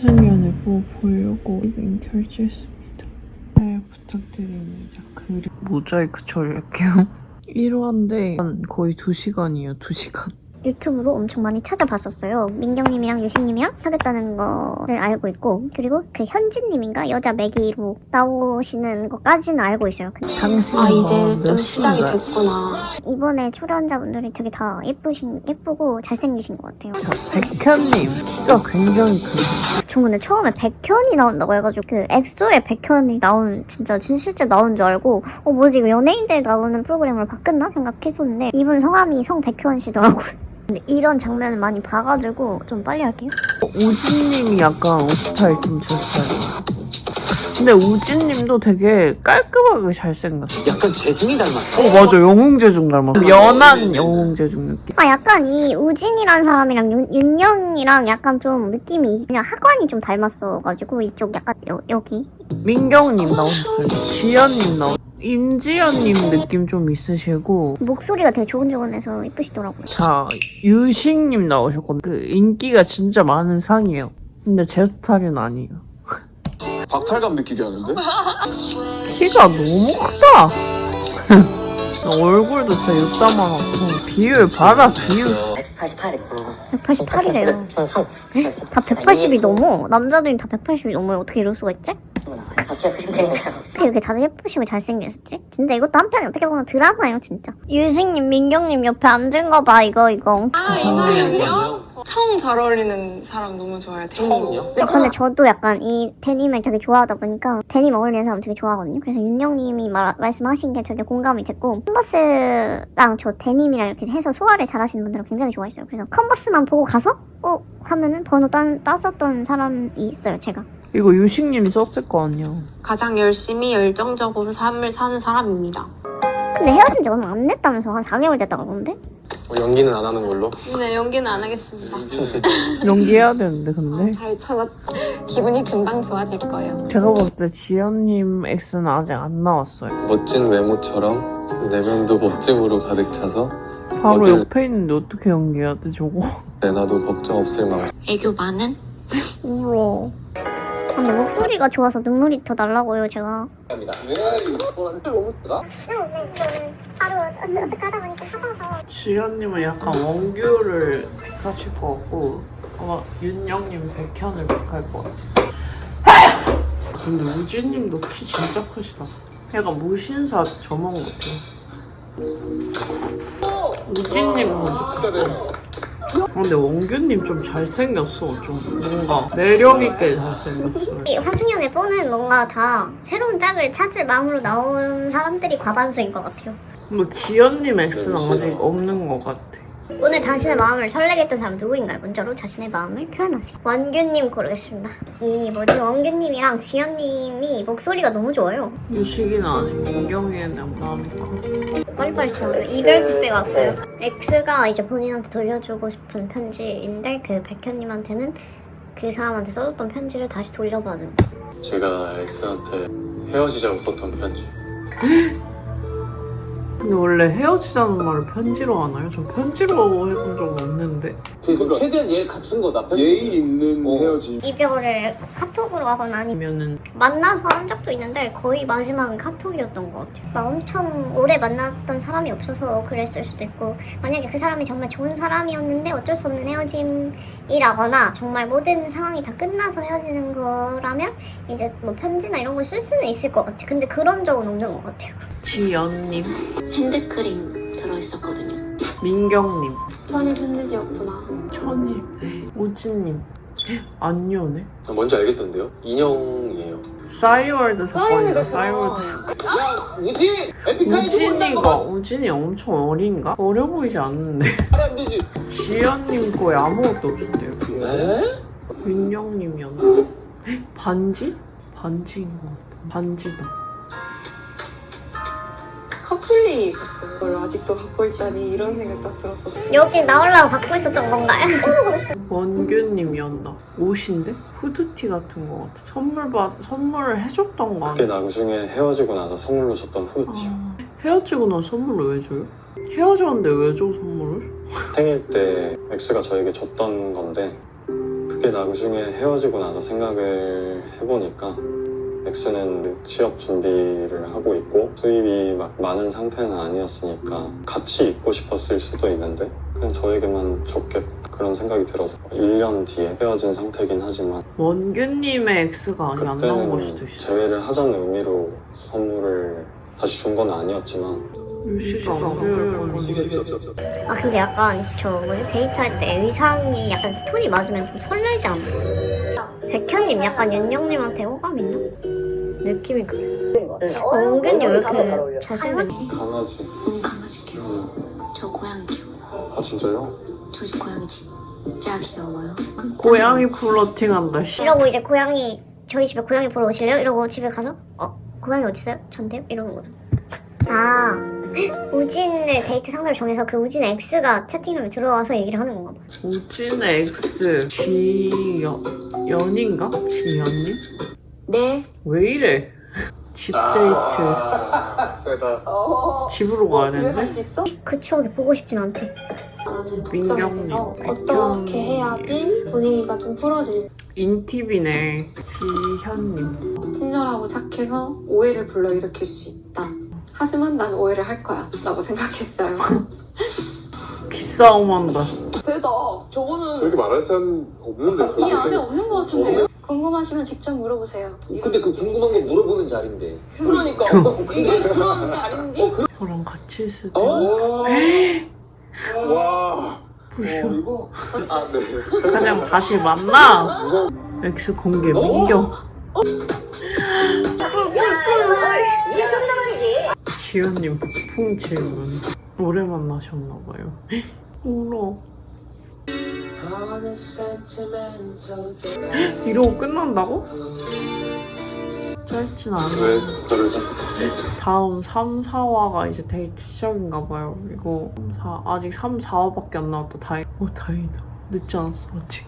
수면을 뭐 보려고 이벤 결제했습니다. 잘 부탁드립니다. 그리고 모자이크 처리할게요. 1화인데 거의 2시간이에요. 2시간. 유튜브로 엄청 많이 찾아봤었어요. 민경님이랑 유신님이랑 사귀었다는 거를 알고 있고 그리고 그 현진님인가 여자 매기로 나오시는 것까지는 알고 있어요. 근데 당신 아 이제 좀 시작이 됐구나. 이번에 출연자분들이 되게 다 예쁘신 예쁘고 잘생기신 것 같아요. 백현님 키가 굉장히 크고 전 근데 처음에 백현이 나온다고 해가지고 그 엑소의 백현이 나온 진짜 진 실제 나온 줄 알고 어 뭐지 이거 연예인들 나오는 프로그램을 바꿨나 생각했었는데 이분 성함이 성 백현 씨더라고요. 근데 이런 장면을 많이 봐가지고 좀 빨리 할게요. 우진님이 약간 옷 스타일 좀 제 스타일이에요. 근데 우진님도 되게 깔끔하게 잘생겼어. 약간 재중이 닮았다. 어 맞아 영웅재중 닮았어. 연한 영웅재중 느낌. 아 약간 이 우진이란 사람이랑 윤, 윤영이랑 약간 좀 느낌이 그냥 학관이 좀 닮았어가지고 이쪽 약간 여, 여기 민경님 나오셨어요. 지연님 나오. 임지연님 느낌 좀 있으시고 목소리가 되게 조근조근해서 이쁘시더라고요. 자 유식님 나오셨거든요. 그 인기가 진짜 많은 상이에요. 근데 제 스타일은 아니에요. 박탈감 느끼게 하는데? 키가 너무 크다. 얼굴도 진짜 육다만하고 비율 봐라 비율. 188이고. 188이래요. 전 3. 다 180이 넘어. 남자들이 다 180이 넘어요. 어떻게 이럴 수가 있지? 다 키가 크신 편이니까요. 어떻게 이렇게 다들 예쁘시고 잘생겼지? 진짜 이것도 한편에 어떻게 보면 드라마예요, 진짜. 유식님, 민경님 옆에 앉은 거 봐, 이거, 이거. 아 이상형이요? 청 잘 어울리는 사람 너무 좋아요. 데님. 청이요? 네. 근데 저도 약간 이 데님을 되게 좋아하다 보니까 데님 어울리는 사람 되게 좋아하거든요. 그래서 윤영님이 말, 말씀하신 게 되게 공감이 됐고 컨버스랑 저 데님이랑 이렇게 해서 소화를 잘하시는 분들은 굉장히 좋아했어요. 그래서 컨버스만 보고 가서 어 하면은 번호 따, 땄었던 사람이 있어요. 제가. 이거 유식님이 썼을 거 아니야. 가장 열심히 열정적으로 삶을 사는 사람입니다. 근데 헤어진 지 얼마 안 됐다면서 한 4개월 됐다 그러는데? 뭐 연기는 안 하는 걸로? 네 연기는 안 하겠습니다. 연기해야 되는데 근데 잘 참았다. 기분이 금방 좋아질 거예요. 제가 봤을 때 지연님 X는 아직 안 나왔어요. 멋진 외모처럼 내면도 멋짐으로 가득 차서 바로 어딜- 옆에 있는데 어떻게 연기해야 돼 저거? 내놔도 걱정 없을 만큼 애교 많은? 울어. 근데 목소리가 좋아서 눈물이 더 날라고요, 제가. 지연님은 약간 원규를 픽하실 것 같고 아마 윤영님 백현을 픽할 것 같아. 근데 우진님도 키 진짜 크시다. 약간 무신사 저만 같아. 우진님 먼저. 근데 원규님 좀 잘생겼어. 좀 뭔가 매력 있게 잘생겼어. 이 화승연의 뽀는 뭔가 다 새로운 짝을 찾을 마음으로 나온 사람들이 과반수인 것 같아요. 뭐 지연님 X는 아직 없는 것 같아. 오늘 당신의 마음을 설레게 했던 사람 누구인가요? 문자로 자신의 마음을 표현하세요. 원규님 고르겠습니다. 이 뭐지 원규님이랑 지연님이 목소리가 너무 좋아요. 유식이는 아니고 민경이는 나니까. 빨리빨리 지나가요. 이별 택배가 왔어요. X가 이제 본인한테 돌려주고 싶은 편지인데 그 백현님한테는 그 사람한테 써줬던 편지를 다시 돌려받은. 제가 엑스한테 헤어지자고 썼던 편지 근데 원래 헤어지자는 말을 편지로 하나요? 전 편지로 해본 적 없는데. 그러니까 최대한 얘 갖춘 거다. 예의 있는 어. 헤어짐 이별을 카톡으로 하거나 아니면 아니면은 만나서 한 적도 있는데 거의 마지막은 카톡이었던 것 같아요. 막 엄청 오래 만났던 사람이 없어서 그랬을 수도 있고 만약에 그 사람이 정말 좋은 사람이었는데 어쩔 수 없는 헤어짐이라거나 정말 모든 상황이 다 끝나서 헤어지는 거라면 이제 뭐 편지나 이런 걸 쓸 수는 있을 것 같아요. 근데 그런 적은 없는 것 같아요. 지연님, 핸드크림 들어있었거든요. 민경님, 천이 편지지였구나. 천일, 우진님. 안 여네? 뭔지 알겠던데요? 인형이에요 싸이월드 사건이다. 싸이월드 사건. 야 우진! 에픽하이드 우진이가 우진이 엄청 어린가? 어려 보이지 않는데. 안 되지. 지연님 거에 아무것도 없는데요. 에? 윤영님이었나? 반지? 반지인 것 같아. 반지다. 커플링이 있었어요. 그걸 아직도 갖고 있다니 이런 생각 딱 들었어. 여기 나오려고 갖고 있었던 건가요? 원규님이었나? 옷인데? 후드티 같은 거 같아. 선물 받 선물을 해줬던 거 그때 아니야? 나중에 헤어지고 나서 선물로 줬던 후드티요 아, 헤어지고 난 선물을 왜 줘요? 헤어졌는데 왜 줘 선물을? 생일 때 엑스가 저에게 줬던 건데 그게 나중에 헤어지고 나서 생각을 해보니까 X는 취업 준비를 하고 있고 수입이 막 많은 상태는 아니었으니까 같이 있고 싶었을 수도 있는데 그냥 저에게만 좋겠다 그런 생각이 들어서 1년 뒤에 헤어진 상태긴 하지만 원규님의 X가 아니 안 나온 걸 수도 있어. 재회를 하자는 의미로 선물을 다시 준 건 아니었지만. 아 근데 약간 저 뭐지 데이트할 때 의상이 약간 톤이 맞으면 좀 설레지 않아? 백현님 약간 윤영님한테 호감 있나? 느낌이 그래. 어, 은근히 왜 이렇게 잘생겼어? 강아지 응 강아지 귀여워. 저 고양이 귀여워. 아 진짜요? 저 집 고양이 진짜 귀여워요. 고양이 플러팅한다. 씨. 이러고 이제 고양이 저희 집에 고양이 보러 오실래요? 이러고 집에 가서 어 고양이 어디 있어요? 전데요? 이러는 거죠. 아 우진을 데이트 상대로 정해서 그 우진의 X가 채팅룸에 들어와서 얘기를 하는 건가 봐. 우진의 X 지연 연인가? 지연님? 네. 왜 이래? 집 데이트 세다 어. 집으로 가야 집에 되는데 갈수 있어? 그 추억이 보고 싶진 않대. 민경님 어, 어떻게 해야지 분위기가 좀 풀어질 인팁이네 지현님 친절하고 착해서 오해를 불러일으킬 수 있다. 하지만 난 오해를 할 거야 라고 생각했어요. 기싸움한다. 세다. 저거는 그렇게 말할 사람 없는데 이 안에 없는 것 같은데 궁금하시면 직접 물어보세요. 근데 그 궁금한 거 물어보는 자리인데. 그러니까. 이게 그런 자리인데? 저랑 같이 있을 때. 어? 와. 부셔. 이거? 아, 네. 그냥 다시 만나. X 공개 민경 지연님 폭풍 질문. 오래 만나셨나봐요 울어 이러고 끝난다고? 짧진 않아? 다음 3, 4화가 이제 데이트 시작인가 봐요. 이거 3, 4, 아직 3, 4화밖에 안 나왔다. 다행. 어 다행이다. 늦지 않았어 아직.